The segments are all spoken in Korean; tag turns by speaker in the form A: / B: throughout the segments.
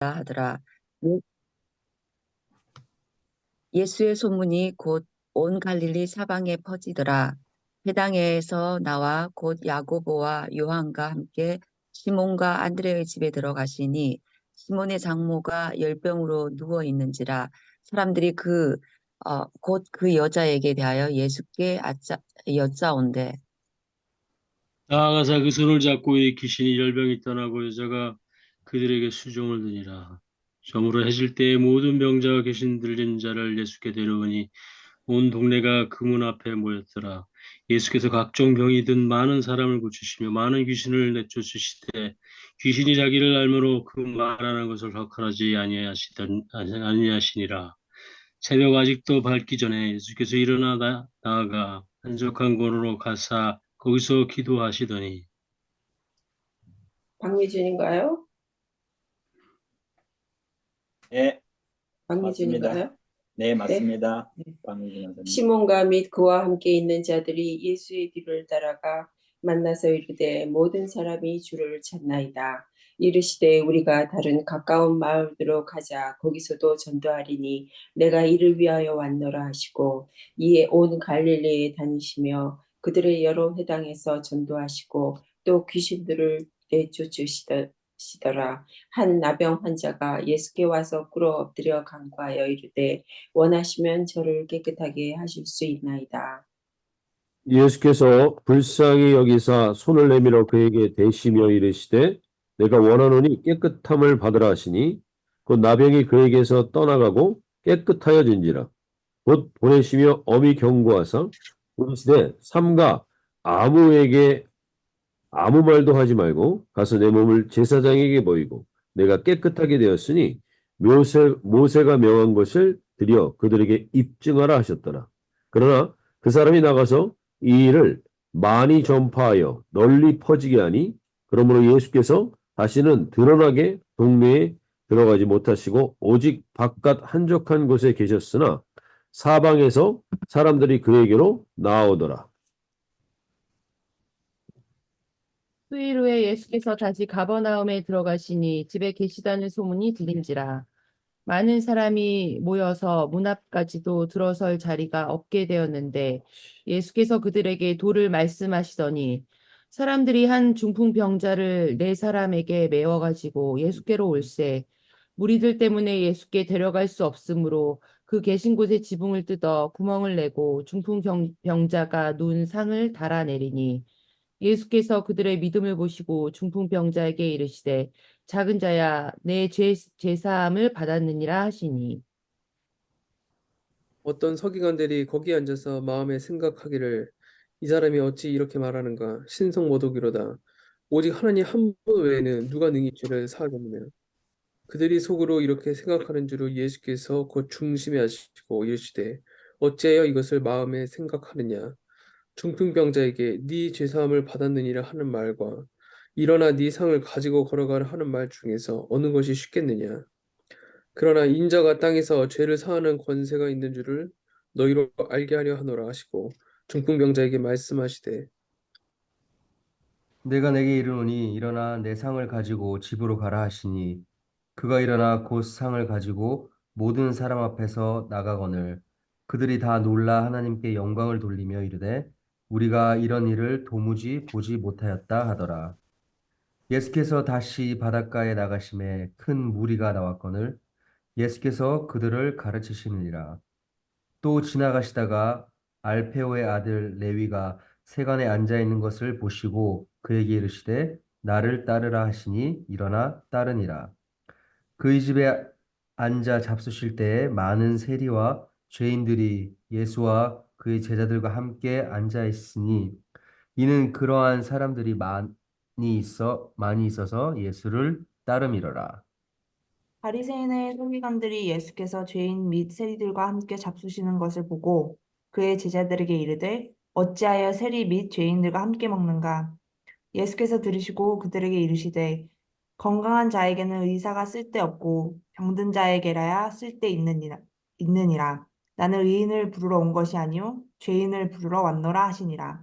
A: 하더라. 예- 예수의 소문이 곧 온 갈릴리 사방에 퍼지더라. 회당에서 나와 곧 야고보와 요한과 함께 시몬과 안드레의 집에 들어가시니 시몬의 장모가 열병으로 누워 있는지라 사람들이 그 어, 곧 그 여자에게 대하여 예수께 아짜, 여짜온대.
B: 나아가사 그 손을 잡고 이 귀신이 열병이 떠나고 여자가 그들에게 수종을 드니라. 저물어 해질 때에 모든 병자가 귀신 들린 자를 예수께 데려오니 온 동네가 그 문 앞에 모였더라. 예수께서 각종 병이 든 많은 사람을 고치시며 많은 귀신을 내쫓으시되 귀신이 자기를 알므로 그 말하는 것을 허락하지 아니하시던 아니하시니라. 새벽 아직도 밝기 전에 예수께서 일어나 나, 나아가 한적한 곳으로 가사 거기서 기도하시더니
C: 박미준인가요?
D: 예,
C: 박미준인가요?
D: 네, 맞습니다.
C: 네.
D: 박미준 선생님.
C: 시몬과 및 그와 함께 있는 자들이 예수의 뒤를 따라가 만나서 이르되 모든 사람이 주를 찾나이다. 이르시되 우리가 다른 가까운 마을들로 가자 거기서도 전도하리니 내가 이를 위하여 왔노라 하시고 이에 온 갈릴리에 다니시며 그들의 여러 회당에서 전도하시고 또 귀신들을 내쫓으시더 라. 한 나병 환자가 예수께 와서 꿇어 엎드려 간구하여 이르되 원하시면 저를 깨끗하게 하실 수 있나이다.
E: 예수께서 불쌍히 여기사 손을 내밀어 그에게 대시며 이르시되 내가 원하노니 깨끗함을 받으라 하시니 곧 나병이 그에게서 떠나가고 깨끗하여진지라 곧 보내시며 엄히 경고하사 이르시되 삼가 아무에게 아무 말도 하지 말고 가서 내 몸을 제사장에게 보이고 내가 깨끗하게 되었으니 모세, 모세가 명한 것을 드려 그들에게 입증하라 하셨더라. 그러나 그 사람이 나가서 이 일을 많이 전파하여 널리 퍼지게 하니 그러므로 예수께서 다시는 드러나게 동네에 들어가지 못하시고 오직 바깥 한적한 곳에 계셨으나 사방에서 사람들이 그에게로 나오더라.
F: 수일 후에 예수께서 다시 가버나움에 들어가시니 집에 계시다는 소문이 들린지라. 많은 사람이 모여서 문 앞까지도 들어설 자리가 없게 되었는데 예수께서 그들에게 도를 말씀하시더니 사람들이 한 중풍병자를 네 사람에게 메워 가지고 예수께로 올세. 무리들 때문에 예수께 데려갈 수 없으므로 그 계신 곳에 지붕을 뜯어 구멍을 내고 중풍병자가 누운 상을 달아내리니 예수께서 그들의 믿음을 보시고 중풍병자에게 이르시되 작은 자야 내 죄, 죄사함을 받았느니라 하시니.
G: 어떤 서기관들이 거기 앉아서 마음에 생각하기를 이 사람이 어찌 이렇게 말하는가? 신성 모독이로다. 오직 하나님 한 분 외에는 누가 능히 죄를 사하겠느냐? 그들이 속으로 이렇게 생각하는 줄을 예수께서 곧 중심에 하시고 이르시되 어찌하여 이것을 마음에 생각하느냐 중풍병자에게 네 죄사함을 받았느니라 하는 말과 일어나 네 상을 가지고 걸어가라 하는 말 중에서 어느 것이 쉽겠느냐? 그러나 인자가 땅에서 죄를 사하는 권세가 있는 줄을 너희로 알게 하려 하노라 하시고 중풍병자에게 말씀하시되
H: 내가 내게 이르노니 일어나 내 상을 가지고 집으로 가라 하시니 그가 일어나 곧 상을 가지고 모든 사람 앞에서 나가거늘 그들이 다 놀라 하나님께 영광을 돌리며 이르되 우리가 이런 일을 도무지 보지 못하였다 하더라. 예수께서 다시 바닷가에 나가심에 큰 무리가 나왔거늘 예수께서 그들을 가르치시느니라. 또 지나가시다가 알페오의 아들 레위가 세간에 앉아 있는 것을 보시고 그에게 이르시되 나를 따르라 하시니 일어나 따르니라. 그의 집에 앉아 잡수실 때에 많은 세리와 죄인들이 예수와 그의 제자들과 함께 앉아 있으니 이는 그러한 사람들이 많이 있어 많이 있어서 예수를 따름이러라.
I: 바리새인의 서기관들이 예수께서 죄인 및 세리들과 함께 잡수시는 것을 보고 그의 제자들에게 이르되 어찌하여 세리 및 죄인들과 함께 먹는가 예수께서 들으시고 그들에게 이르시되 건강한 자에게는 의사가 쓸데없고 병든 자에게라야 쓸데 있느니라 나는 의인을 부르러 온 것이 아니요 죄인을 부르러 왔노라 하시니라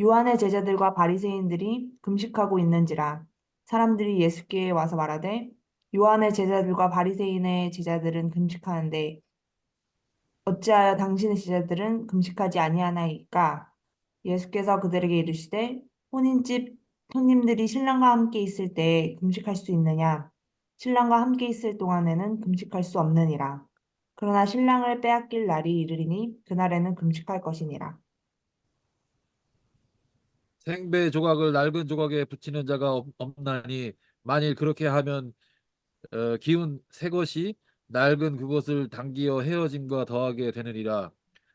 I: 요한의 제자들과 바리새인들이 금식하고 있는지라 사람들이 예수께 와서 말하되 요한의 제자들과 바리새인의 제자들은 금식하는데 어찌하여 당신의 제자들은 금식하지 아니하나이까? 예수께서 그들에게 이르시되 혼인집 손님들이 신랑과 함께 있을 때 금식할 수 있느냐? 신랑과 함께 있을 동안에는 금식할 수 없느니라. 그러나 신랑을 빼앗길 날이 이르리니 그날에는 금식할 것이니라.
J: 생배 조각을 낡은 조각에 붙이는 자가 없- 없나니 만일 그렇게 하면 어, 기운 새 것이 낡은 그것을 당기어 헤어짐과 더하게 되느니라.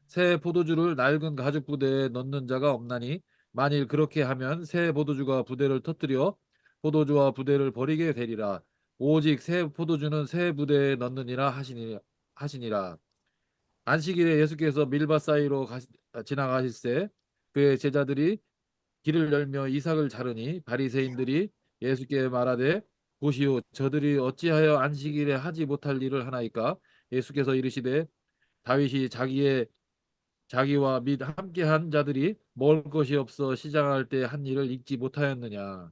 J: 새 포도주를 낡은 가죽 부대에 넣는 자가 없나니 만일 그렇게 하면 새 포도주가 부대를 터뜨려 포도주와 부대를 버리게 되리라. 오직 새 포도주는 새 부대에 넣느니라 하시니, 하시니라. 안식일에 예수께서 밀밭 사이로 가시, 아, 지나가실새 그의 제자들이 길을 열며 이삭을 자르니 바리새인들이 예수께 말하되 보시오 저들이 어찌하여 안식일에 하지 못할 일을 하나이까 예수께서 이르시되 다윗이 자기의 자기와 및 함께한 자들이 먹을 것이 없어 시장할 때 한 일을 잊지 못하였느냐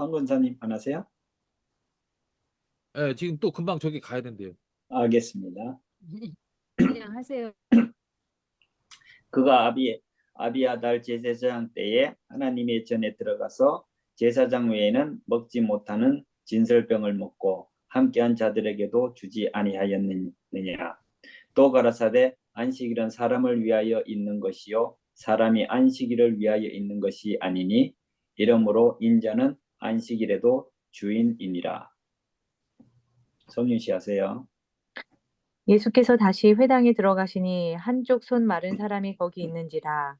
D: 한 권사님 안 하세요?
J: 예, 지금 또 금방 저기 가야 된대요
D: 알겠습니다.
K: 그냥 하세요.
D: 그가 아비 아비아달 제사장 때에 하나님의 전에 들어가서 제사장 외에는 먹지 못하는 진설병을 먹고 함께한 자들에게도 주지 아니하였느냐 또 가라사대 안식일은 사람을 위하여 있는 것이요 사람이 안식일을 위하여 있는 것이 아니니 이러므로 인자는 안식일에도 주인이니라. 성윤 씨 하세요.
K: 예수께서 다시 회당에 들어가시니 한쪽 손 마른 사람이 거기 있는지라.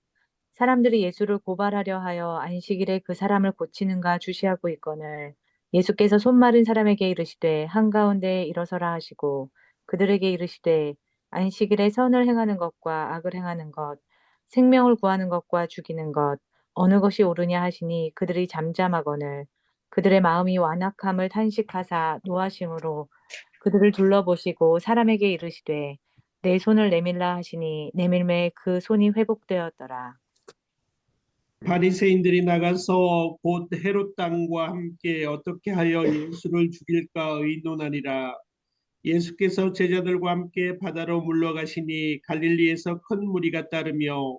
K: 사람들이 예수를 고발하려 하여 안식일에 그 사람을 고치는가 주시하고 있거늘. 예수께서 손 마른 사람에게 이르시되 한가운데 일어서라 하시고 그들에게 이르시되 안식일에 선을 행하는 것과 악을 행하는 것 생명을 구하는 것과 죽이는 것 어느 것이 옳으냐 하시니 그들이 잠잠하거늘 그들의 마음이 완악함을 탄식하사 노하심으로 그들을 둘러보시고 사람에게 이르시되 내 손을 내밀라 하시니 내밀매 그 손이 회복되었더라.
L: 바리새인들이 나가서 곧 헤롯 땅과 함께 어떻게 하여 예수를 죽일까 의논하니라. 예수께서 제자들과 함께 바다로 물러가시니 갈릴리에서 큰 무리가 따르며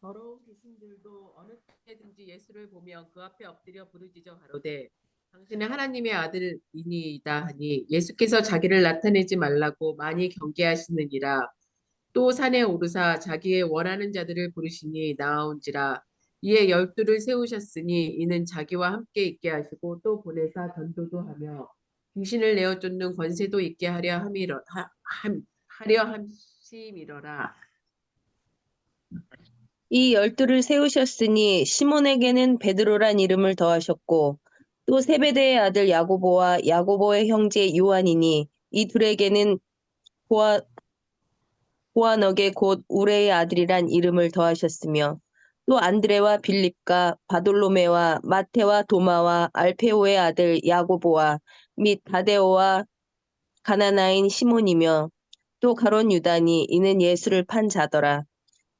F: 더러운 귀신들도 어느 때든지 예수를 보며 그 앞에 엎드려 부르짖어 가로되 당신은 하나님의 아들이니이다 하니 예수께서 자기를 나타내지 말라고 많이 경계하시느니라. 또 산에 오르사 자기의 원하는 자들을 부르시니 나아온지라. 이에 열두를 세우셨으니 이는 자기와 함께 있게 하시고 또 보내사 전도도 하며 귀신을 내어 쫓는 권세도 있게 하려 함이러 하, 함, 하려 함심이러라
M: 이 열두를 세우셨으니 시몬에게는 베드로란 이름을 더하셨고 또 세베대의 아들 야고보와 야고보의 형제 요한이니 이 둘에게는 보아 보아너게 곧 우레의 아들이란 이름을 더하셨으며 또 안드레와 빌립과 바돌로메와 마테와 도마와 알페오의 아들 야고보와 및 다데오와 가나나인 시몬이며 또 가론 유다니 이는 예수를 판 자더라.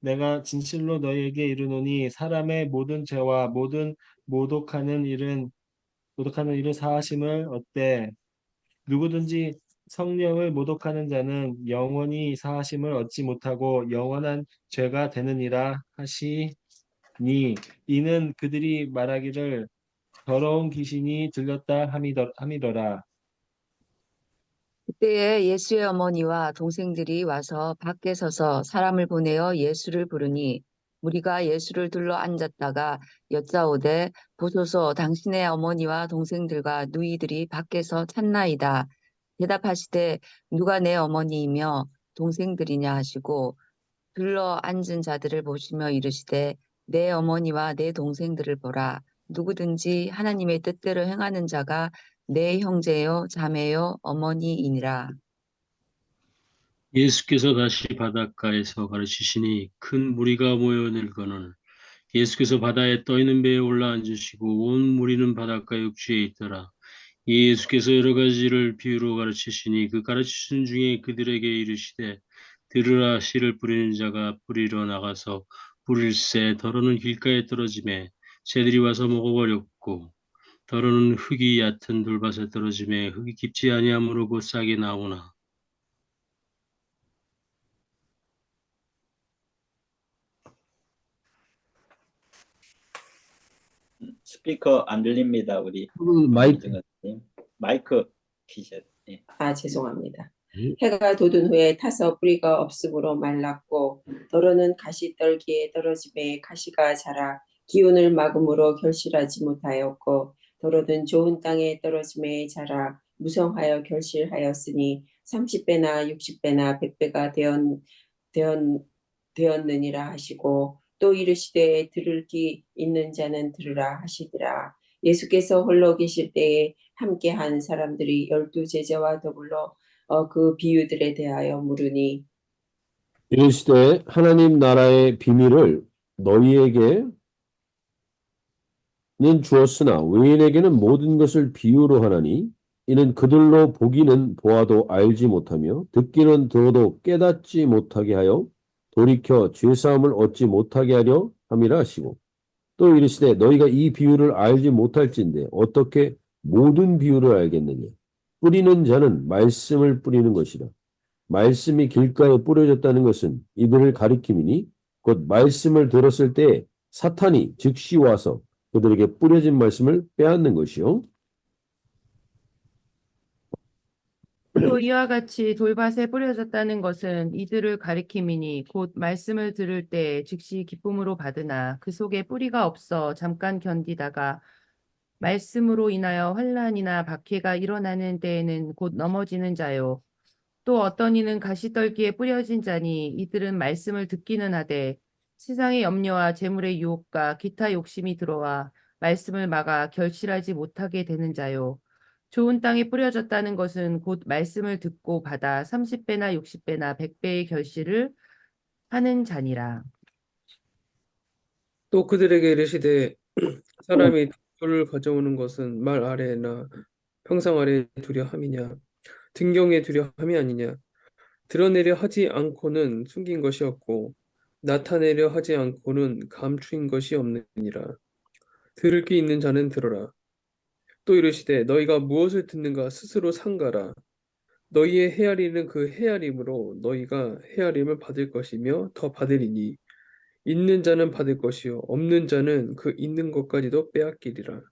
N: 내가 진실로 너희에게 이르노니 사람의 모든 죄와 모든 모독하는 일은 모독하는 일은 사하심을 얻되 누구든지 성령을 모독하는 자는 영원히 사하심을 얻지 못하고 영원한 죄가 되느니라 하시니 이는 그들이 말하기를 더러운 귀신이 들렸다 함이더- 함이더라.
A: 그때에 예수의 어머니와 동생들이 와서 밖에 서서 사람을 보내어 예수를 부르니 무리가 예수를 둘러 앉았다가 여짜오되 보소서 당신의 어머니와 동생들과 누이들이 밖에서 찾나이다. 대답하시되 누가 내 어머니이며 동생들이냐 하시고 둘러 앉은 자들을 보시며 이르시되 내 어머니와 내 동생들을 보라. 누구든지 하나님의 뜻대로 행하는 자가 내 형제요 자매요 어머니이니라.
B: 예수께서 다시 바닷가에서 가르치시니 큰 무리가 모여들거늘 예수께서 바다에 떠 있는 배에 올라앉으시고 온 무리는 바닷가 육지에 있더라. 예수께서 여러 가지를 비유로 가르치시니 그 가르치신 중에 그들에게 이르시되 들으라 씨를 뿌리는 자가 뿌리러 나가서 뿌릴새 더러는 길가에 떨어짐에 새들이 와서 먹어버렸고 더러는 흙이 얕은 돌밭에 떨어짐에 흙이 깊지 아니하므로 곧 싹이 나오나
D: 스피커 안 들립니다. 우리
E: 음, 마이크.
D: 마이크 키셔. 예.
C: 아, 죄송합니다. 해가 돋은 후에 타서 뿌리가 없으므로 말랐고 더러는 가시 떨기에 떨어짐에 가시가 자라 기운을 막음으로 결실하지 못하였고 더러는 좋은 땅에 떨어짐에 자라 무성하여 결실하였으니 30배나 60배나 100배가 되었, 되었느니라 하시고 또 이르시되 들을 귀 있는 자는 들으라 하시더라. 예수께서 홀로 계실 때에 함께한 사람들이 열두 제자와 더불어 어, 그 비유들에 대하여 물으니
E: 이르시되 하나님 나라의 비밀을 너희에게 는 주었으나 외인에게는 모든 것을 비유로 하나니 이는 그들로 보기는 보아도 알지 못하며 듣기는 들어도 깨닫지 못하게 하여 돌이켜 죄사함을 얻지 못하게 하려 함이라 하시고 또 이르시되 너희가 이 비유를 알지 못할진대 어떻게 모든 비유를 알겠느냐? 뿌리는 자는 말씀을 뿌리는 것이라. 말씀이 길가에 뿌려졌다는 것은 이들을 가리킴이니 곧 말씀을 들었을 때 사탄이 즉시 와서 그들에게 뿌려진 말씀을 빼앗는 것이요
F: 또 이와 같이 돌밭에 뿌려졌다는 것은 이들을 가리킴이니 곧 말씀을 들을 때 즉시 기쁨으로 받으나 그 속에 뿌리가 없어 잠깐 견디다가 말씀으로 인하여 환란이나 박해가 일어나는 때에는 곧 넘어지는 자요. 또 어떤 이는 가시떨기에 뿌려진 자니 이들은 말씀을 듣기는 하되 세상의 염려와 재물의 유혹과 기타 욕심이 들어와 말씀을 막아 결실하지 못하게 되는 자요. 좋은 땅에 뿌려졌다는 것은 곧 말씀을 듣고 받아 30배나 60배나 100배의 결실을 하는 자니라.
G: 또 그들에게 이르시되 사람이 돌을 가져오는 것은 말 아래나 평상 아래에 두려 함이냐 등경에 두려 함이 아니냐 드러내려 하지 않고는 숨긴 것이 없고 나타내려 하지 않고는 감추인 것이 없느니라. 들을 귀 있는 자는 들어라. 또 이르시되 너희가 무엇을 듣는가? 스스로 상가라. 너희의 헤아리는 그 헤아림으로 너희가 헤아림을 받을 것이며 더 받으리니 있는 자는 받을 것이요 없는 자는 그 있는 것까지도 빼앗기리라.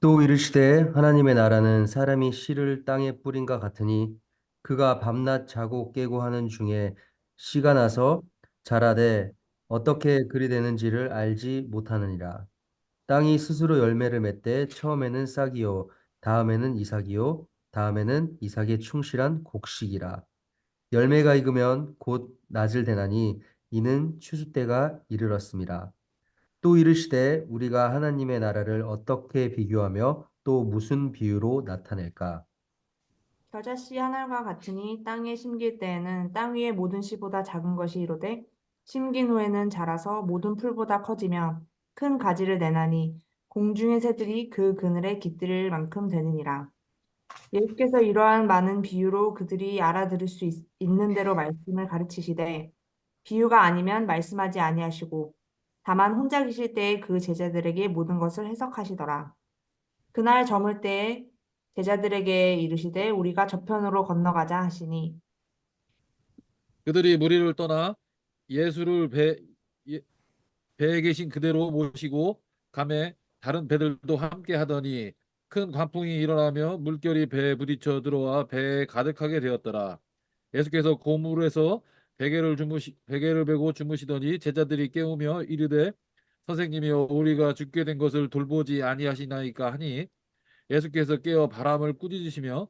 H: 또 이르시되 하나님의 나라는 사람이 씨를 땅에 뿌린과 같으니 그가 밤낮 자고 깨고 하는 중에 씨가 나서 자라되 어떻게 그리 되는지를 알지 못하느니라. 땅이 스스로 열매를 맺되 처음에는 싹이요 다음에는 이삭이요 다음에는 이삭의 충실한 곡식이라. 열매가 익으면 곧 낫을 대나니 이는 추수 때가 이르렀습니다. 또 이르시되 우리가 하나님의 나라를 어떻게 비교하며 또 무슨 비유로 나타낼까?
I: 겨자씨 하늘과 같으니 땅에 심길 때에는 땅 위의 모든 씨보다 작은 것이 이로되 심긴 후에는 자라서 모든 풀보다 커지며 큰 가지를 내나니 공중의 새들이 그 그늘에 깃들 만큼 되느니라. 예수께서 이러한 많은 비유로 그들이 알아들을 수 있, 있는 대로 말씀을 가르치시되 비유가 아니면 말씀하지 아니하시고 다만 혼자 계실 때에 그 제자들에게 모든 것을 해석하시더라. 그날 저물 때에 제자들에게 이르시되 우리가 저편으로 건너가자 하시니
J: 그들이 무리를 떠나 예수를 배, 예, 배에 계신 그대로 모시고 감에 다른 배들도 함께 하더니 큰 광풍이 일어나며 물결이 배에 부딪혀 들어와 배에 가득하게 되었더라. 예수께서 고물에서 베개를 주무시 베개를 베고 주무시더니 제자들이 깨우며 이르되 선생님이여 우리가 죽게 된 것을 돌보지 아니하시나이까 하니 예수께서 깨어 바람을 꾸짖으시며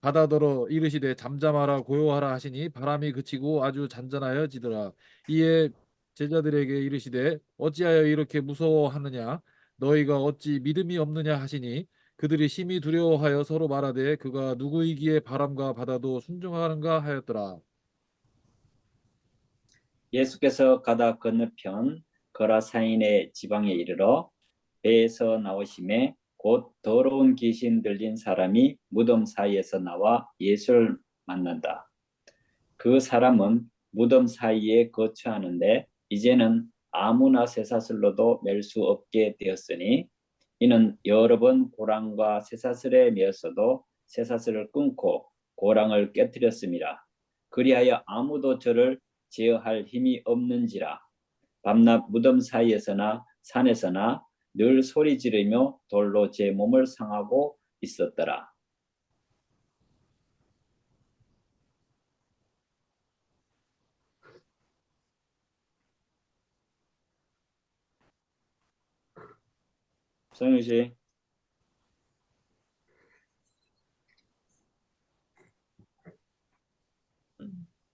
J: 바다더러 이르시되 잠잠하라 고요하라 하시니 바람이 그치고 아주 잔잔하여 지더라. 이에 제자들에게 이르시되 어찌하여 이렇게 무서워하느냐 너희가 어찌 믿음이 없느냐 하시니 그들이 심히 두려워하여 서로 말하되 그가 누구이기에 바람과 바다도 순종하는가 하였더라.
D: 예수께서 가다 건너편 거라사인의 지방에 이르러 배에서 나오심에 곧 더러운 귀신 들린 사람이 무덤 사이에서 나와 예수를 만난다. 그 사람은 무덤 사이에 거처하는데 이제는 아무나 쇠사슬로도 멜수 없게 되었으니 이는 여러 번 고랑과 쇠사슬에 메었어도 쇠사슬을 끊고 고랑을 깨뜨렸습니다. 그리하여 아무도 저를 제어할 힘이 없는지라 밤낮 무덤 사이에서나 산에서나 늘 소리 지르며 돌로 제 몸을 상하고 있었더라. 성윤 씨.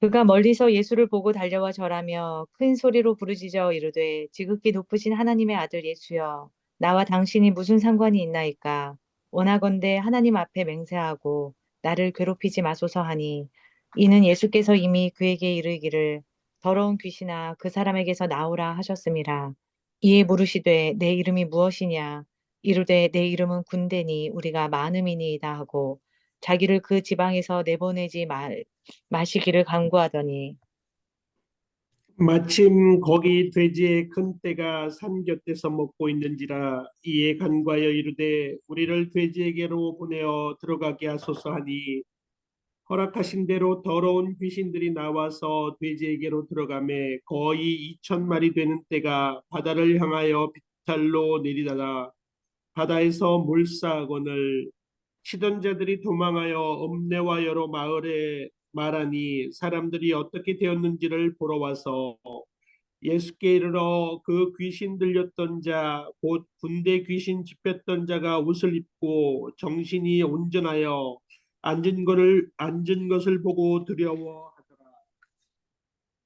K: 그가 멀리서 예수를 보고 달려와 절하며 큰 소리로 부르짖어 이르되 지극히 높으신 하나님의 아들 예수여 나와 당신이 무슨 상관이 있나이까? 원하건대 하나님 앞에 맹세하고 나를 괴롭히지 마소서 하니 이는 예수께서 이미 그에게 이르기를 더러운 귀신아 그 사람에게서 나오라 하셨음이라. 이에 물으시되 내 이름이 무엇이냐? 이르되 내 이름은 군대니 우리가 많음이니이다 하고 자기를 그 지방에서 내보내지 말 마시기를 간구하더니
L: 마침 거기 돼지의 큰 떼가 산 곁에서 먹고 있는지라 이에 간과하여 이르되 우리를 돼지에게로 보내어 들어가게 하소서 하니 허락하신 대로 더러운 귀신들이 나와서 돼지에게로 들어가매 거의 이천 마리 되는 떼가 바다를 향하여 비탈로 내리다가 바다에서 물사건을 치던 자들이 도망하여 엄내와 여러 마을에 말하니 사람들이 어떻게 되었는지를 보러 와서 예수께 이르러 그 귀신 들렸던 자 곧 군대 귀신 집혔던 자가 옷을 입고 정신이 온전하여 앉은 것을 앉은 것을 보고 두려워하더라.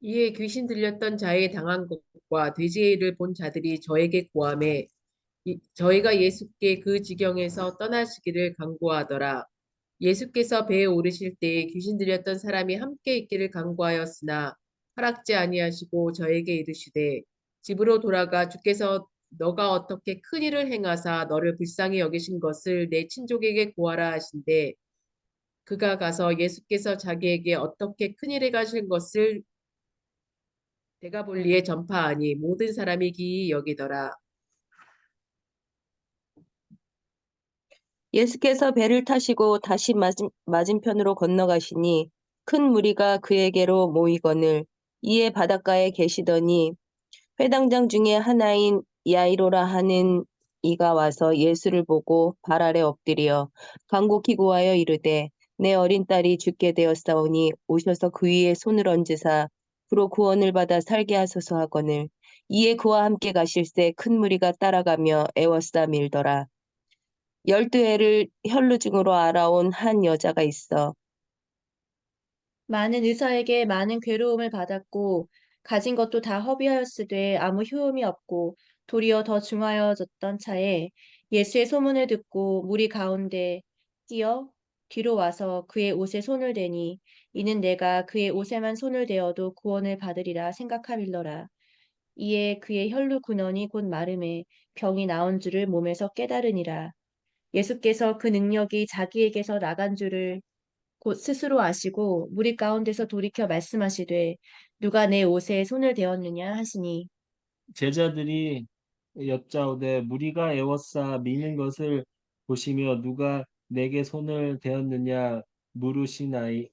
C: 이에 귀신 들렸던 자의 당한 것과 일을 본 자들이 저에게 고함해 이- 저희가 예수께 그 지경에서 떠나시기를 간구하더라. 예수께서 배에 오르실 때에 귀신 들렸던 사람이 함께 있기를 간구하였으나 허락지 아니하시고 저에게 이르시되 집으로 돌아가 주께서 너가 어떻게 큰 일을 행하사 너를 불쌍히 여기신 것을 내 친족에게 고하라 하신대 그가 가서 예수께서 자기에게 어떻게 큰 일을 가신 것을 대가볼리에 전파하니 모든 사람이 기이 여기더라.
M: 예수께서 배를 타시고 다시 맞은, 맞은편으로 건너가시니 큰 무리가 그에게로 모이거늘 이에 바닷가에 계시더니 회당장 중에 하나인 야이로라 하는 이가 와서 예수를 보고 발 아래 엎드려 간곡히 구하여 이르되 내 어린 딸이 죽게 되었사오니 오셔서 그 위에 손을 얹으사 그로 구원을 받아 살게 하소서 하거늘 이에 그와 함께 가실새 큰 무리가 따라가며 애워싸 밀더라 열두 해를 혈루증으로 알아온 한 여자가 있어
O: 많은 의사에게 많은 괴로움을 받았고 가진 것도 다 허비하였으되 아무 효험이 없고 도리어 더 중하여졌던 차에 예수의 소문을 듣고 무리 가운데 뛰어 뒤로 와서 그의 옷에 손을 대니 이는 내가 그의 옷에만 손을 대어도 구원을 받으리라 생각함일러라. 이에 그의 혈루 근원이 곧 마름에 병이 나온 줄을 몸에서 깨달으니라. 예수께서 그 능력이 자기에게서 나간 줄을 곧 스스로 아시고 무리 가운데서 돌이켜 말씀하시되 누가 내 옷에 손을 대었느냐 하시니.
N: 제자들이 여짜오되 무리가 애워싸 미는 것을 보시며 누가 내게 손을 대었느냐 물으시나이까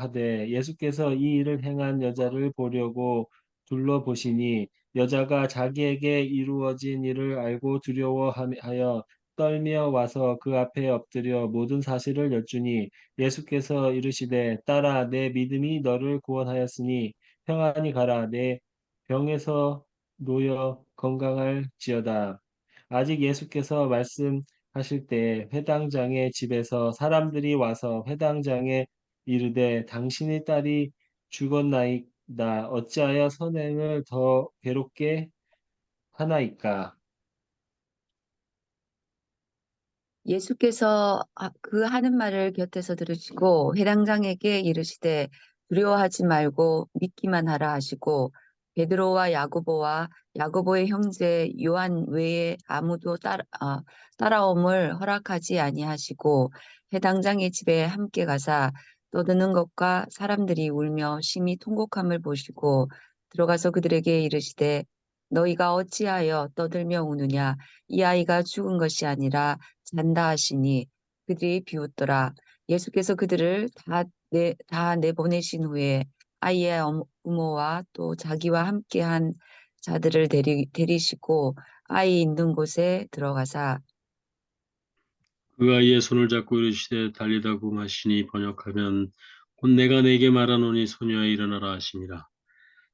N: 하되 예수께서 이 일을 행한 여자를 보려고 둘러보시니 여자가 자기에게 이루어진 일을 알고 두려워하여 떨며 와서 그 앞에 엎드려 모든 사실을 여쭈니 예수께서 이르시되 딸아 내 믿음이 너를 구원하였으니 평안히 가라 내 병에서 놓여 건강할지어다. 아직 예수께서 말씀하실 때 회당장의 집에서 사람들이 와서 회당장에 이르되 당신의 딸이 죽었나이다. 어찌하여 선행을 더 괴롭게 하나이까?
A: 예수께서 아- 그 하는 말을 곁에서 들으시고 회당장에게 이르시되 두려워하지 말고 믿기만 하라 하시고 베드로와 야고보와 야고보의 형제 요한 외에 아무도 따라, 아, 따라옴을 허락하지 아니하시고 회당장의 집에 함께 가사 떠드는 것과 사람들이 울며 심히 통곡함을 보시고 들어가서 그들에게 이르시되 너희가 어찌하여 떠들며 우느냐 이 아이가 죽은 것이 아니라 잔다 하시니 그들이 비웃더라. 예수께서 그들을 다, 내, 다 내보내신 후에 아이의 부모와 또 자기와 함께한 자들을 데리, 데리시고 아이 있는 곳에 들어가사
B: 그 아이의 손을 잡고 이르시되 달리다 굼하시니 번역하면 곧 내가 내게 말하노니 소녀야 일어나라 하시니라.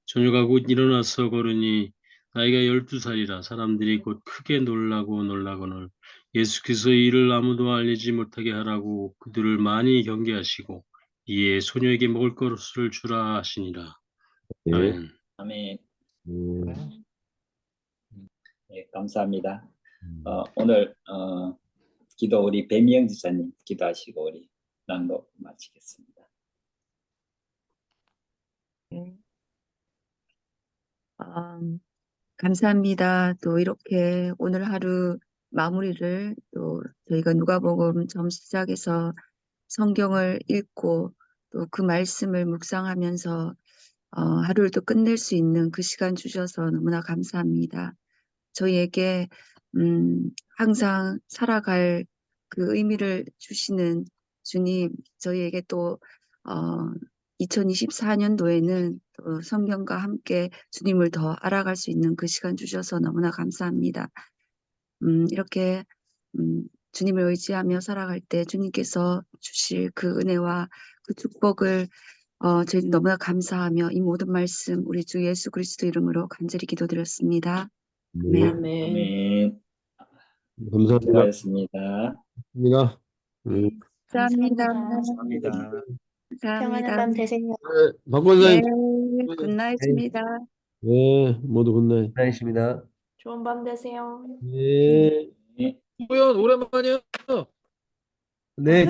B: 처녀가 곧 일어나서 걸으니 나이가 열두 살이라 사람들이 곧 크게 놀라고 놀라거늘 예수께서 이 일을 아무도 알리지 못하게 하라고 그들을 많이 경계하시고 이에 소녀에게 먹을 것을 주라 하시니라.
E: 예.
B: 아멘.
D: 아멘.
E: 음,
D: 예, 감사합니다. 어, 오늘 어, 기도 우리 배미영 지사님 기도하시고 우리 낭독 마치겠습니다.
A: 음, 감사합니다. 또 이렇게 오늘 하루 마무리를 또 저희가 누가복음 처음 시작해서 성경을 읽고 또 그 말씀을 묵상하면서 어, 하루를 또 끝낼 수 있는 그 시간 주셔서 너무나 감사합니다. 저희에게 음, 항상 살아갈 그 의미를 주시는 주님, 저희에게 또 어, 2024년도에는 또 성경과 함께 주님을 더 알아갈 수 있는 그 시간 주셔서 너무나 감사합니다. 음, 이렇게 음, 주님을 의지하며 살아갈 때 주님께서 주실 그 은혜와 그 축복을 어, 저희 너무나 감사하며 이 모든 말씀 우리 주 예수 그리스도 이름으로 간절히 기도드렸습니다.
E: 네.
A: 아멘.
D: 아멘.
E: 감사합니다.
D: 수고하셨습니다.
E: 감사합니다. 음,
A: 감사합니다.
D: 감사합니다.
O: 평안한
A: 감사합니다.
O: 밤 되세요.
E: 네, 박 권사님,
A: 네, 굿나잇입니다.
E: 네, 모두 굿나잇.
H: 감사합니다.
I: 좋은 밤 되세요.
E: 네.
D: 네.
J: 호연 오랜만이야.
H: 네,